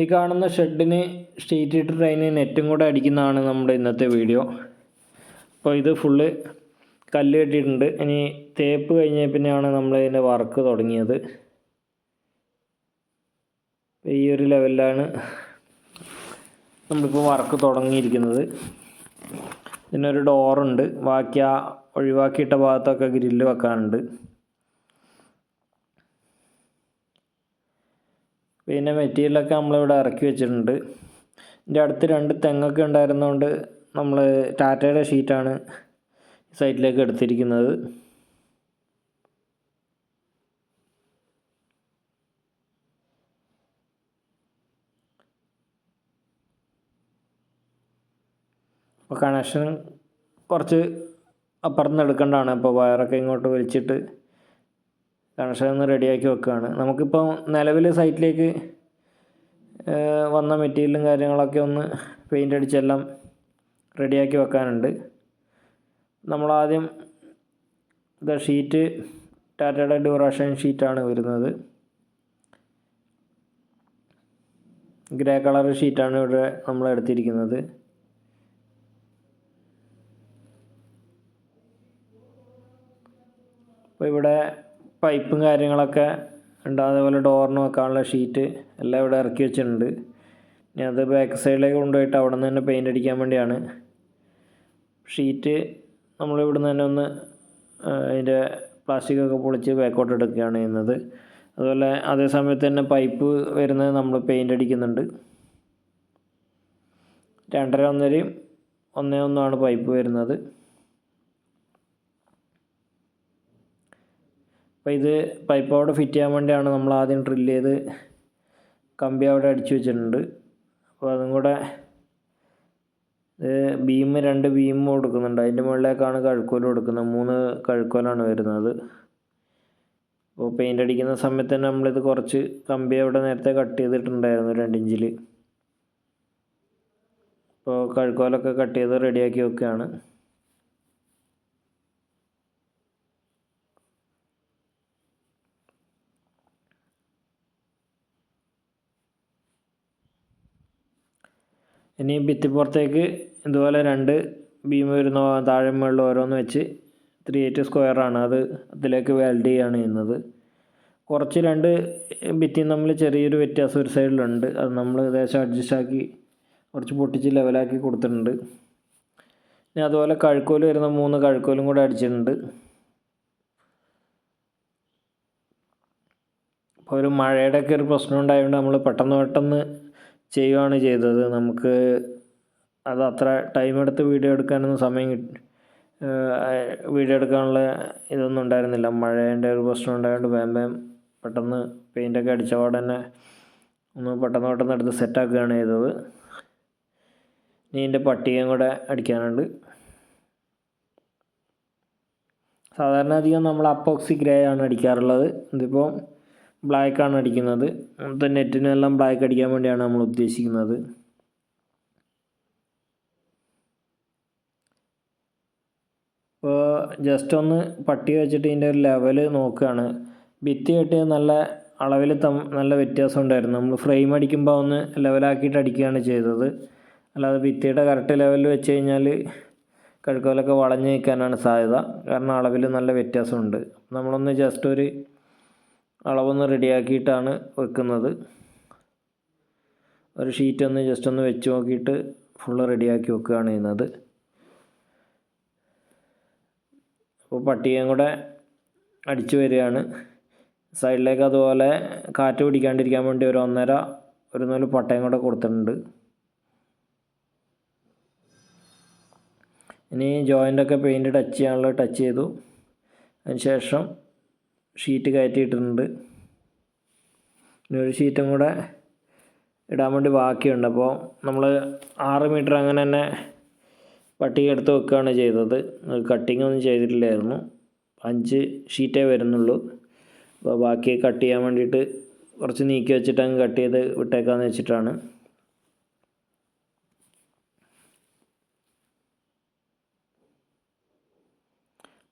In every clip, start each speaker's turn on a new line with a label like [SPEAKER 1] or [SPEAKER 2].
[SPEAKER 1] ഈ കാണുന്ന ഷെഡിന് sheet heater അതിന് നെറ്റും കൂടെ അടിക്കുന്നതാണ് നമ്മുടെ ഇന്നത്തെ വീഡിയോ. അപ്പോൾ ഇത് ഫുള്ള് കല്ല് കെട്ടിയിട്ടുണ്ട്. ഇനി തേപ്പ് കഴിഞ്ഞ പിന്നെയാണ് നമ്മൾ ഇതിന്റെ വർക്ക് തുടങ്ങിയത്. ഈ ഒരു ലെവലിലാണ് നമ്മളിപ്പോൾ വർക്ക് തുടങ്ങിയിരിക്കുന്നത്. ഇതിനൊരു ഡോറുണ്ട്. ബാക്കി ആ ഒഴിവാക്കിയിട്ട ഭാഗത്തൊക്കെ ഗ്രില്ല് വെക്കാനുണ്ട്. പിന്നെ മെറ്റീരിയലൊക്കെ നമ്മളിവിടെ ഇറക്കി വെച്ചിട്ടുണ്ട്. ഇതിന്റെ അടുത്ത് രണ്ട് തെങ്ങൊക്കെ ഉണ്ടായിരുന്നതുകൊണ്ട് നമ്മൾ ടാറ്റയുടെ ഷീറ്റാണ് സൈറ്റിലേക്ക് എടുത്തിരിക്കുന്നത്. അപ്പോൾ കണക്ഷൻ കുറച്ച് അപ്പുറത്തുനിന്ന് എടുക്കേണ്ടതാണ്. അപ്പോൾ വയറൊക്കെ ഇങ്ങോട്ട് വലിച്ചിട്ട് കണക്ഷൻ ഒന്ന് റെഡിയാക്കി വെക്കുകയാണ്. നമുക്കിപ്പോൾ നിലവിൽ സൈറ്റിലേക്ക് വന്ന മെറ്റീരിയലും കാര്യങ്ങളൊക്കെ ഒന്ന് പെയിന്റ് അടിച്ചെല്ലാം റെഡിയാക്കി വെക്കാനുണ്ട്. നമ്മളാദ്യം ഇത് ഷീറ്റ് ടാറ്റയുടെ ഡ്യൂറേഷൻ ഷീറ്റാണ് വരുന്നത്. ഗ്രേ കളർ ഷീറ്റാണ് ഇവിടെ നമ്മൾ എടുത്തിരിക്കുന്നത്. അപ്പോൾ ഇവിടെ പൈപ്പും കാര്യങ്ങളൊക്കെ ഉണ്ട്. അതേപോലെ ഡോറിന് വെക്കാനുള്ള ഷീറ്റ് എല്ലാം ഇവിടെ ഇറക്കി വെച്ചിട്ടുണ്ട്. ഇനി അത് ബാക്ക് സൈഡിലേക്ക് കൊണ്ടുപോയിട്ട് അവിടെ നിന്ന് തന്നെ പെയിന്റ് അടിക്കാൻ വേണ്ടിയാണ്. ഷീറ്റ് നമ്മൾ ഇവിടെ നിന്ന് തന്നെ ഒന്ന് അതിന്റെ പ്ലാസ്റ്റിക്കൊക്കെ പൊളിച്ച് ബാക്കോട്ട് എടുക്കുകയാണ് ചെയ്യുന്നത്. അതുപോലെ അതേ സമയത്ത് തന്നെ പൈപ്പ് വരുന്നത് നമ്മൾ പെയിന്റ് അടിക്കുന്നുണ്ട്. രണ്ടര ഒന്നരയും ഒന്നേ ഒന്നാണ് പൈപ്പ് വരുന്നത്. അപ്പോൾ ഇത് പൈപ്പ് അവിടെ ഫിറ്റ് ചെയ്യാൻ വേണ്ടിയാണ് നമ്മൾ ആദ്യം ഡ്രില്ല് ചെയ്ത് കമ്പി അവിടെ അടിച്ചു വെച്ചിട്ടുണ്ട്. അപ്പോൾ അതും കൂടെ ബീം രണ്ട് ബീം കൊടുക്കുന്നുണ്ട്. അതിന്റെ മുകളിലേക്കാണ് കഴുക്കോൽ കൊടുക്കുന്നത്. മൂന്ന് കഴുക്കോലാണ് വരുന്നത്. അപ്പോൾ പെയിന്റ് അടിക്കുന്ന സമയത്ത് തന്നെ നമ്മളിത് കുറച്ച് കമ്പി അവിടെ നേരത്തെ കട്ട് ചെയ്തിട്ടുണ്ടായിരുന്നു രണ്ട് ഇഞ്ചിൽ അപ്പോൾ കഴുക്കോലൊക്കെ കട്ട് ചെയ്ത് റെഡിയാക്കി വെക്കുകയാണ് ഇനി ഭിത്തിപ്പുറത്തേക്ക് ഇതുപോലെ രണ്ട് ബീം വരുന്ന താഴെ മുകളിൽ ഓരോന്ന് വെച്ച് ത്രീ എയ്റ്റ് സ്ക്വയറാണ് അത് അതിലേക്ക് വെൽഡ് ചെയ്യുകയാണ് ചെയ്യുന്നത്. കുറച്ച് രണ്ട് ഭിത്തി നമ്മൾ ചെറിയൊരു വ്യത്യാസം ഒരു സൈഡിലുണ്ട് അത് നമ്മൾ ഏകദേശം അഡ്ജസ്റ്റ് ആക്കി കുറച്ച് പൊട്ടിച്ച് ലെവലാക്കി കൊടുത്തിട്ടുണ്ട്. ഇനി അതുപോലെ കഴുക്കോൽ വരുന്ന മൂന്ന് കഴുക്കോലും കൂടെ അടിച്ചിട്ടുണ്ട്. ഇപ്പോൾ ഒരു മഴയുടെ ഒക്കെ ഒരു പ്രശ്നം ഉണ്ടായതുകൊണ്ട് നമ്മൾ പെട്ടെന്ന് പെട്ടെന്ന് ചെയ്യുകയാണ് ചെയ്തത്. നമുക്ക് അത് അത്ര ടൈം എടുത്ത് വീഡിയോ എടുക്കാനൊന്നും സമയം വീഡിയോ എടുക്കാനുള്ള ഇതൊന്നും ഉണ്ടായിരുന്നില്ല. മഴേന്റെ ഒരു പ്രശ്നം ഉണ്ടായതുകൊണ്ട് വേം വേം പെട്ടെന്ന് പെയിന്റൊക്കെ അടിച്ച തന്നെ ഒന്ന് പെട്ടെന്ന് പെട്ടെന്ന് എടുത്ത് സെറ്റാക്കുകയാണ് ചെയ്തത്. ഇനി ഇതിന്റെ പട്ടികയും കൂടെ അടിക്കാനുണ്ട്. സാധാരണ അധികം നമ്മൾ അപ്പോക്സി ഗ്രേ ആണ് അടിക്കാറുള്ളത്. ഇതിപ്പോൾ ബ്ലാക്ക് ആണ് അടിക്കുന്നത്. അങ്ങനത്തെ നെറ്റിനെല്ലാം ബ്ലാക്ക് അടിക്കാൻ വേണ്ടിയാണ് നമ്മൾ ഉദ്ദേശിക്കുന്നത്. ഇപ്പോൾ ജസ്റ്റ് ഒന്ന് പട്ടി വെച്ചിട്ട് ഇതിന്റെ ഒരു ലെവൽ നോക്കുകയാണ് ഭിത്തി കെട്ടിയത് നല്ല അളവിൽ തം നല്ല വ്യത്യാസം ഉണ്ടായിരുന്നു. നമ്മൾ ഫ്രെയിം അടിക്കുമ്പോൾ ഒന്ന് ലെവലാക്കിയിട്ട് അടിക്കുകയാണ് ചെയ്തത്. അല്ലാതെ ഭിത്തിയുടെ കറക്റ്റ് ലെവലിൽ വെച്ച് കഴിഞ്ഞാൽ കഴുക്കോലൊക്കെ വളഞ്ഞ് നിൽക്കാനാണ് സാധ്യത. കാരണം അളവിൽ നല്ല വ്യത്യാസമുണ്ട്. നമ്മളൊന്ന് ജസ്റ്റ് ഒരു അളവൊന്ന് റെഡിയാക്കിയിട്ടാണ് വെക്കുന്നത്. ഒരു ഷീറ്റ് ഒന്ന് ജസ്റ്റ് ഒന്ന് വെച്ച് നോക്കിയിട്ട് ഫുള്ള് റെഡിയാക്കി വെക്കുകയാണ് ചെയ്യുന്നത്. അപ്പോൾ പട്ടികയും കൂടെ അടിച്ചു വരികയാണ്. സൈഡിലേക്ക് അതുപോലെ കാറ്റ് പിടിക്കാണ്ടിരിക്കാൻ വേണ്ടി ഒരു ഒന്നര ഒരു നൂൽ പട്ടയും കൂടെ കൊടുത്തിട്ടുണ്ട്. ഇനി ജോയിന്റൊക്കെ പെയിന്റ് ടച്ച് ചെയ്യാനുള്ള ടച്ച് ചെയ്തു. അതിന് ശേഷം ഷീറ്റ് കയറ്റിയിട്ടുണ്ട് ഇനി ഒരു ഷീറ്റും കൂടെ ഇടാൻ വേണ്ടി ബാക്കിയുണ്ട്. അപ്പോൾ നമ്മൾ ആറ് മീറ്റർ അങ്ങനെ തന്നെ പട്ടിക എടുത്ത് വെക്കുകയാണ് ചെയ്തത്. കട്ടിങ് ഒന്നും ചെയ്തിട്ടില്ലായിരുന്നു. അഞ്ച് ഷീറ്റേ വരുന്നുള്ളൂ. അപ്പോൾ ബാക്കി കട്ട് ചെയ്യാൻ വേണ്ടിയിട്ട് കുറച്ച് നീക്കി വെച്ചിട്ട് അങ്ങ് കട്ട് ചെയ്ത് വിട്ടേക്കാന്ന് വെച്ചിട്ടാണ്.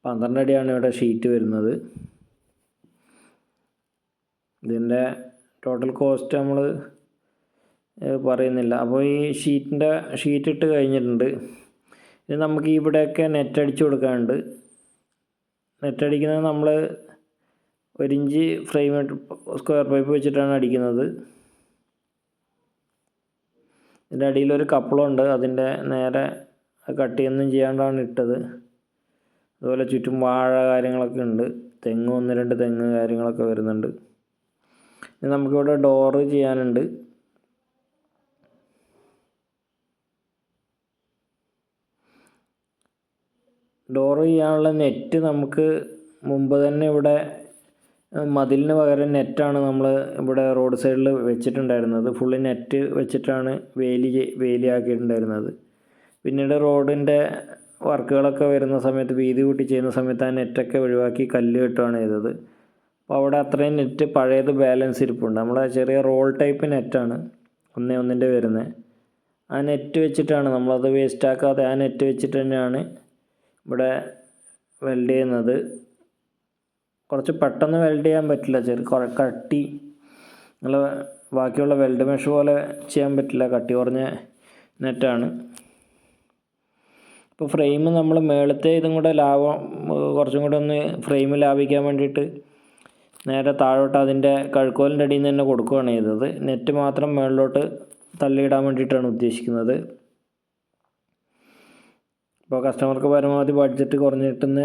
[SPEAKER 1] പന്ത്രണ്ട് അടിയാണ് ഇവിടെ ഷീറ്റ് വരുന്നത്. ഇതിന്റെ ടോട്ടൽ കോസ്റ്റ് നമ്മൾ പറയുന്നില്ല. അപ്പോൾ ഈ ഷീറ്റിന്റെ ഷീറ്റ് ഇട്ട് കഴിഞ്ഞിട്ടുണ്ട്. ഇനി നമുക്ക് ഇവിടെയൊക്കെ നെറ്റ് അടിച്ചു കൊടുക്കാനുണ്ട്. നെറ്റ് അടിക്കുന്നത് നമ്മൾ ഒരു ഇഞ്ച് ഫ്രെയിം സ്ക്വയർ പൈപ്പ് വെച്ചിട്ടാണ് അടിക്കുന്നത്. ഇതിന്റെ അടിയിലൊരു കപ്പളുണ്ട്. അതിന്റെ നേരെ കട്ടിയൊന്നും ചെയ്യാണ്ടാണ് ഇട്ടത്. അതുപോലെ ചുറ്റും വാഴ കാര്യങ്ങളൊക്കെ ഉണ്ട്. തെങ്ങ് ഒന്ന് രണ്ട് തെങ്ങ് കാര്യങ്ങളൊക്കെ വരുന്നുണ്ട്. നമുക്കിവിടെ ഡോറ് ചെയ്യാനുണ്ട്. ഡോറ് ചെയ്യാനുള്ള നെറ്റ് നമുക്ക് മുമ്പ് തന്നെ ഇവിടെ മതിലിന് പകരം നെറ്റാണ് നമ്മൾ ഇവിടെ റോഡ് സൈഡിൽ വെച്ചിട്ടുണ്ടായിരുന്നത്. ഫുള്ള് നെറ്റ് വെച്ചിട്ടാണ് വേലി വേലിയാക്കിയിട്ടുണ്ടായിരുന്നത്. പിന്നീട് റോഡിന്റെ വർക്കുകളൊക്കെ വരുന്ന സമയത്ത് വീതി കൂട്ടി ചെയ്യുന്ന സമയത്ത് ആ നെറ്റൊക്കെ ഒഴിവാക്കി കല്ല് കെട്ടുകയാണ് ചെയ്തത്. അപ്പോൾ അവിടെ അത്രയും നെറ്റ് പഴയത് ബാലൻസ് ഇരിപ്പുണ്ട്. നമ്മൾ ചെറിയ റോൾ ടൈപ്പ് നെറ്റാണ് ഒന്നേ ഒന്നിന്റെ വരുന്നത് ആ നെറ്റ് വെച്ചിട്ടാണ് നമ്മളത് വേസ്റ്റാക്കാതെ ആ നെറ്റ് വെച്ചിട്ട് തന്നെയാണ് ഇവിടെ വെൽഡ് ചെയ്യുന്നത്. കുറച്ച് പെട്ടെന്ന് വെൽഡ് ചെയ്യാൻ പറ്റില്ല. ചെറിയ കുറെ കട്ടി നല്ല ബാക്കിയുള്ള വെൽഡ് മെഷ് പോലെ ചെയ്യാൻ പറ്റില്ല. കട്ടി കുറഞ്ഞ നെറ്റാണ് ഇപ്പോൾ ഫ്രെയിം നമ്മൾ മേളത്തെ ഇതും കൂടെ ലാഭം കുറച്ചും കൂടെ ഒന്ന് ഫ്രെയിം ലാഭിക്കാൻ വേണ്ടിയിട്ട് നേരെ താഴോട്ട് അതിന്റെ കഴുക്കോലിന്റെ അടിയിൽ നിന്ന് തന്നെ കൊടുക്കുകയാണ് ചെയ്തത്. നെറ്റ് മാത്രം മുകളിലോട്ട് തള്ളിയിടാൻ വേണ്ടിയിട്ടാണ് ഉദ്ദേശിക്കുന്നത്. ഇപ്പോൾ കസ്റ്റമർക്ക് പരമാവധി ബഡ്ജറ്റ് കുറഞ്ഞു കിട്ടുന്ന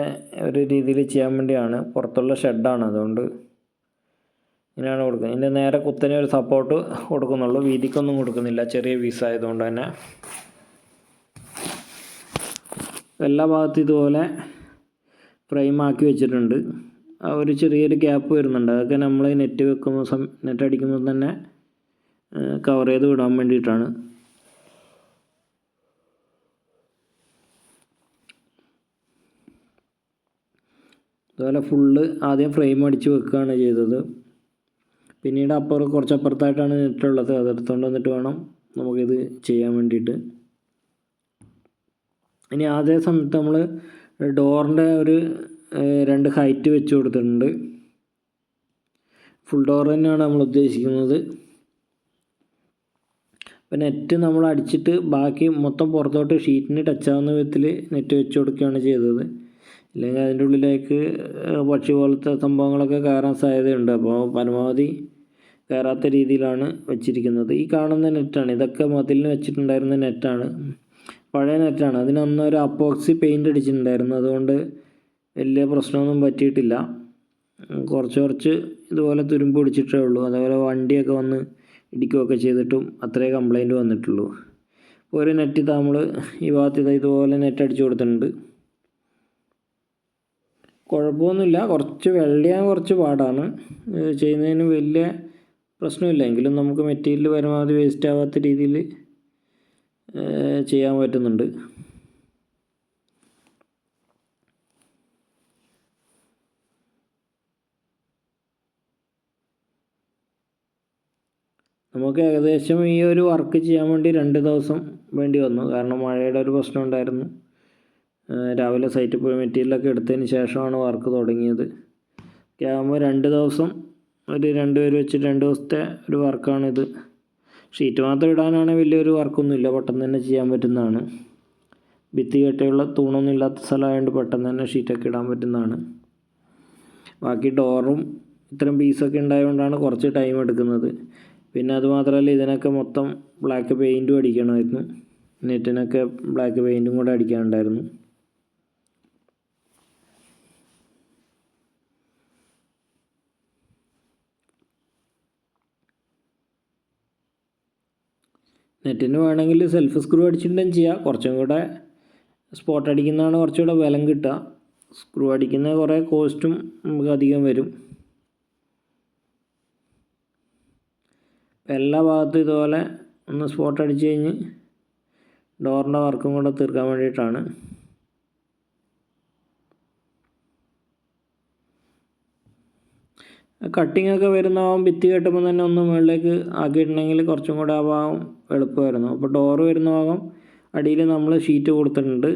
[SPEAKER 1] ഒരു രീതിയിൽ ചെയ്യാൻ വേണ്ടിയാണ്. പുറത്തുള്ള ഷെഡാണ് അതുകൊണ്ട് ഇങ്ങനെയാണ് കൊടുക്കുന്നത്. ഇതിന്റെ നേരെ കുത്തനെ ഒരു സപ്പോർട്ട് കൊടുക്കുന്നുള്ളൂ. വീതിക്കൊന്നും കൊടുക്കുന്നില്ല. ചെറിയ പീസ് ആയതുകൊണ്ട് തന്നെ. എല്ലാ ഭാഗത്തും ഇതുപോലെ ഫ്രെയിം ആക്കി വെച്ചിട്ടുണ്ട്. ഒരു ചെറിയൊരു ഗ്യാപ്പ് വരുന്നുണ്ട്. അതൊക്കെ നമ്മൾ നെറ്റ് വെക്കുമ്പോൾ സം നെറ്റ് അടിക്കുമ്പോൾ തന്നെ കവർ ചെയ്ത് വിടാൻ വേണ്ടിയിട്ടാണ്. അതുപോലെ ഫുള്ള് ആദ്യം ഫ്രെയിം അടിച്ച് വെക്കുകയാണ് ചെയ്തത്. പിന്നീട് അപ്പുറം കുറച്ച് അപ്പുറത്തായിട്ടാണ് നെറ്റുള്ളത് അതെടുത്തുകൊണ്ട് വന്നിട്ട് വേണം നമുക്കിത് ചെയ്യാൻ വേണ്ടിയിട്ട്. ഇനി അതേ സമയത്ത് നമ്മൾ ഡോറിന്റെ ഒരു രണ്ട് ഹൈറ്റ് വെച്ച് കൊടുത്തിട്ടുണ്ട്. ഫുൾ ഡോർ തന്നെയാണ് നമ്മൾ ഉദ്ദേശിക്കുന്നത്. അപ്പോൾ നെറ്റ് നമ്മൾ അടിച്ചിട്ട് ബാക്കി മൊത്തം പുറത്തോട്ട് ഷീറ്റിന് ടച്ച് ആവുന്ന വിധത്തിൽ നെറ്റ് വെച്ച് കൊടുക്കുകയാണ് ചെയ്തത്. ഇല്ലെങ്കിൽ അതിന്റെ ഉള്ളിലേക്ക് പക്ഷി പോലത്തെ സംഭവങ്ങളൊക്കെ കയറാൻ സാധ്യതയുണ്ട്. അപ്പോൾ പരമാവധി കയറാത്ത രീതിയിലാണ് വെച്ചിരിക്കുന്നത്. ഈ കാണുന്ന നെറ്റാണ് ഇതൊക്കെ മതിലിന് വെച്ചിട്ടുണ്ടായിരുന്ന നെറ്റാണ് പഴയ നെറ്റാണ് അതിനന്ന് ഒരു അപ്പോക്സി പെയിന്റ് അടിച്ചിട്ടുണ്ടായിരുന്നു. അതുകൊണ്ട് വലിയ പ്രശ്നമൊന്നും പറ്റിയിട്ടില്ല. കുറച്ച് കുറച്ച് ഇതുപോലെ തുരുമ്പ് പിടിച്ചിട്ടേ ഉള്ളൂ. അതേപോലെ വണ്ടിയൊക്കെ വന്ന് ഇടിക്കുകയൊക്കെ ചെയ്തിട്ടും അത്രേ കംപ്ലൈന്റ് വന്നിട്ടുള്ളൂ. ഒരു നെറ്റ് നമ്മൾ ഈ ഭാഗത്ത് ഇതാ ഇതുപോലെ നെറ്റ് അടിച്ചു കൊടുത്തിട്ടുണ്ട്. കുഴപ്പമൊന്നുമില്ല. കുറച്ച് വെള്ളിയാൻ കുറച്ച് പാടാണ്. ചെയ്യുന്നതിന് വലിയ പ്രശ്നമില്ല. എങ്കിലും നമുക്ക് മെറ്റീരിയൽ പരമാവധി വേസ്റ്റ് ആവാത്ത രീതിയിൽ ചെയ്യാൻ പറ്റുന്നുണ്ട്. നമുക്ക് ഏകദേശം ഈ ഒരു വർക്ക് ചെയ്യാൻ വേണ്ടി രണ്ട് ദിവസം വേണ്ടി വന്നു. കാരണം മഴയുടെ ഒരു പ്രശ്നം ഉണ്ടായിരുന്നു. രാവിലെ സൈറ്റിൽ പോയി മെറ്റീരിയലൊക്കെ എടുത്തതിന് ശേഷമാണ് വർക്ക് തുടങ്ങിയത്. ആകുമ്പോൾ രണ്ട് ദിവസം ഒരു രണ്ട് പേര് വെച്ചിട്ട് രണ്ട് ദിവസത്തെ ഒരു വർക്കാണിത് ഷീറ്റ് മാത്രം ഇടാനാണെങ്കിൽ വലിയൊരു വർക്കൊന്നുമില്ല പെട്ടെന്ന് തന്നെ ചെയ്യാൻ പറ്റുന്നതാണ്. ഭിത്തി കെട്ടിയുള്ള തൂണൊന്നും ഇല്ലാത്ത സ്ഥലമായതുകൊണ്ട് പെട്ടെന്ന് തന്നെ ഷീറ്റൊക്കെ ഇടാൻ പറ്റുന്നതാണ്. ബാക്കി ഡോറും ഇത്തരം പീസൊക്കെ ഉണ്ടായതുകൊണ്ടാണ് കുറച്ച് ടൈം എടുക്കുന്നത്. പിന്നെ അതുമാത്രമല്ല ഇതിനൊക്കെ മൊത്തം ബ്ലാക്ക് പെയിന്റും അടിക്കണമായിരുന്നു. നെറ്റിനൊക്കെ ബ്ലാക്ക് പെയിന്റും കൂടെ അടിക്കാനുണ്ടായിരുന്നു. നെറ്റിന് വേണമെങ്കിൽ സെൽഫ് സ്ക്രൂ അടിച്ചിട്ടും ചെയ്യാം. കുറച്ചും കൂടെ സ്പോട്ട് അടിക്കുന്നതാണ് കുറച്ചുകൂടെ ബലം കിട്ടുക. സ്ക്രൂ അടിക്കുന്ന കുറേ കോസ്റ്റും നമുക്ക് അധികം വരും. ഇപ്പം എല്ലാ ഭാഗത്തും ഇതുപോലെ ഒന്ന് സ്പോട്ട് അടിച്ച് കഴിഞ്ഞ് ഡോറിന്റെ വർക്കും കൂടെ തീർക്കാൻ വേണ്ടിയിട്ടാണ്. കട്ടിംഗ് ഒക്കെ വരുന്ന ഭാഗം ഭിത്തി കെട്ടുമ്പോൾ തന്നെ ഒന്ന് മുകളിലേക്ക് ആക്കിയിട്ടുണ്ടെങ്കിൽ കുറച്ചും കൂടെ ആ ഭാഗം എളുപ്പമായിരുന്നു. അപ്പോൾ ഡോറ് വരുന്ന ഭാഗം അടിയിൽ നമ്മൾ ഷീറ്റ് കൊടുത്തിട്ടുണ്ട്.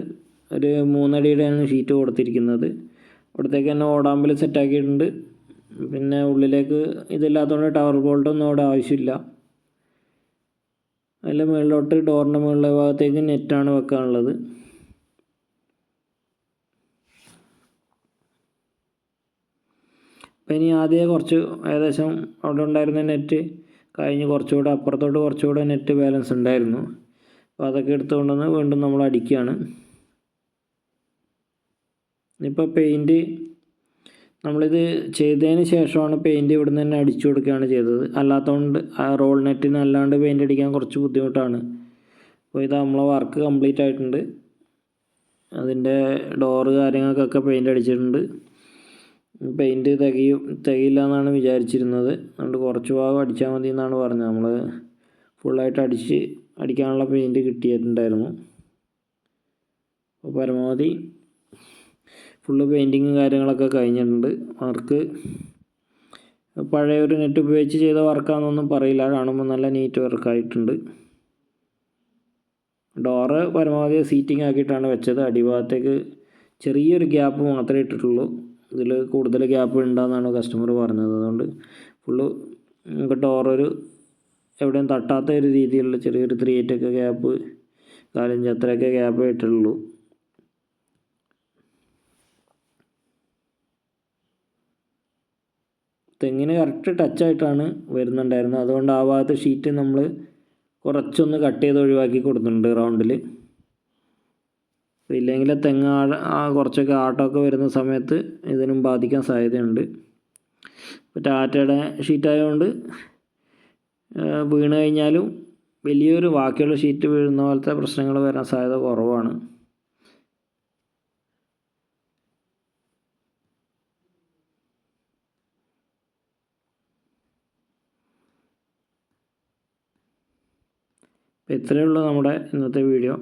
[SPEAKER 1] ഒരു മൂന്നടിയുടെയാണ് ഷീറ്റ് കൊടുത്തിരിക്കുന്നത്. അവിടത്തേക്ക് തന്നെ ഓടാമ്പൽ സെറ്റാക്കിയിട്ടുണ്ട് പിന്നെ ഉള്ളിലേക്ക് ഇതില്ലാത്തതുകൊണ്ട് ടവർ ബോൾട്ടൊന്നും അവിടെ ആവശ്യമില്ല. അതിന്റെ മുകളിലോട്ട് ഡോറിന്റെ മുകളിലെ ഭാഗത്തേക്ക് നെറ്റാണ് വെക്കാനുള്ളത്. അപ്പം ഇനി ആദ്യമേ കുറച്ച് ഏകദേശം അവിടെ ഉണ്ടായിരുന്ന നെറ്റ് കഴിഞ്ഞ് കുറച്ചുകൂടെ അപ്പുറത്തോട്ട് കുറച്ചുകൂടെ നെറ്റ് ബാലൻസ് ഉണ്ടായിരുന്നു. അപ്പോൾ അതൊക്കെ എടുത്തുകൊണ്ടുവന്ന് വീണ്ടും നമ്മൾ അടിക്കുകയാണ് ഇപ്പോൾ പെയിന്റ് നമ്മളിത് ചെയ്തതിന് ശേഷമാണ് പെയിന്റ് ഇവിടുന്ന് തന്നെ അടിച്ചു കൊടുക്കുകയാണ് ചെയ്തത്. അല്ലാത്തതുകൊണ്ട് ആ റോൾ നെറ്റിന് അല്ലാണ്ട് പെയിന്റ് അടിക്കാൻ കുറച്ച് ബുദ്ധിമുട്ടാണ്. അപ്പോൾ ഇത് നമ്മളെ വർക്ക് കംപ്ലീറ്റ് ആയിട്ടുണ്ട്. അതിന്റെ ഡോറ് കാര്യങ്ങൾക്കൊക്കെ പെയിന്റ് അടിച്ചിട്ടുണ്ട്. പെയിന്റ് തികയും തികയില്ല എന്നാണ് വിചാരിച്ചിരുന്നത്. അതുകൊണ്ട് കുറച്ച് ഭാഗം അടിച്ചാൽ മതി എന്നാണ് പറഞ്ഞത്. നമ്മൾ ഫുള്ളായിട്ട് അടിച്ച് അടിക്കാനുള്ള പെയിന്റ് കിട്ടിയിട്ടുണ്ടായിരുന്നു. അപ്പോൾ പരമാവധി ഫുള്ള് പെയിന്റിങ് കാര്യങ്ങളൊക്കെ കഴിഞ്ഞിട്ടുണ്ട്. വർക്ക് പഴയ ഒരു നെറ്റ് ഉപയോഗിച്ച് ചെയ്ത വർക്കാണെന്നൊന്നും പറയില്ല. കാണുമ്പോൾ നല്ല നീറ്റ് വർക്കായിട്ടുണ്ട് ഡോറ് പരമാവധി സീറ്റിംഗ് ആക്കിയിട്ടാണ് വെച്ചത്. അടിഭാഗത്തേക്ക് ചെറിയൊരു ഗ്യാപ്പ് മാത്രമേ ഇട്ടിട്ടുള്ളൂ. ഇതിൽ കൂടുതൽ ഗ്യാപ്പ് ഉണ്ടെന്നാണ് കസ്റ്റമർ പറഞ്ഞത്. അതുകൊണ്ട് ഫുള്ള് നമുക്ക് ഡോറൊരു എവിടെയും തട്ടാത്ത ഒരു രീതിയിലുള്ള ചെറിയൊരു ത്രീ എയ്റ്റൊക്കെ ഗ്യാപ്പ് കാലഞ്ച് അത്രയൊക്കെ ഗ്യാപ്പ് ഇട്ടുള്ളൂ തെങ്ങിന് കറക്റ്റ് ടച്ചായിട്ടാണ് വരുന്നുണ്ടായിരുന്നത്. അതുകൊണ്ട് ആ ഭാഗത്ത് ഷീറ്റ് നമ്മൾ കുറച്ചൊന്ന് കട്ട് ചെയ്ത് ഒഴിവാക്കി കൊടുത്തിട്ടുണ്ട് റൗണ്ടിൽ ഇല്ലെങ്കിൽ തെങ്ങ് ആ കുറച്ചൊക്കെ ആട്ടമൊക്കെ വരുന്ന സമയത്ത് ഇതിനും ബാധിക്കാൻ സാധ്യതയുണ്ട്. ഇപ്പോൾ ടാറ്റയുടെ ഷീറ്റായതുകൊണ്ട് വീണ് കഴിഞ്ഞാലും വലിയൊരു ബാക്കിയുള്ള ഷീറ്റ് വീഴുന്ന പോലത്തെ പ്രശ്നങ്ങൾ വരാൻ സാധ്യത കുറവാണ്. അപ്പോൾ ഇത്രയേ ഉള്ളൂ നമ്മുടെ ഇന്നത്തെ വീഡിയോ.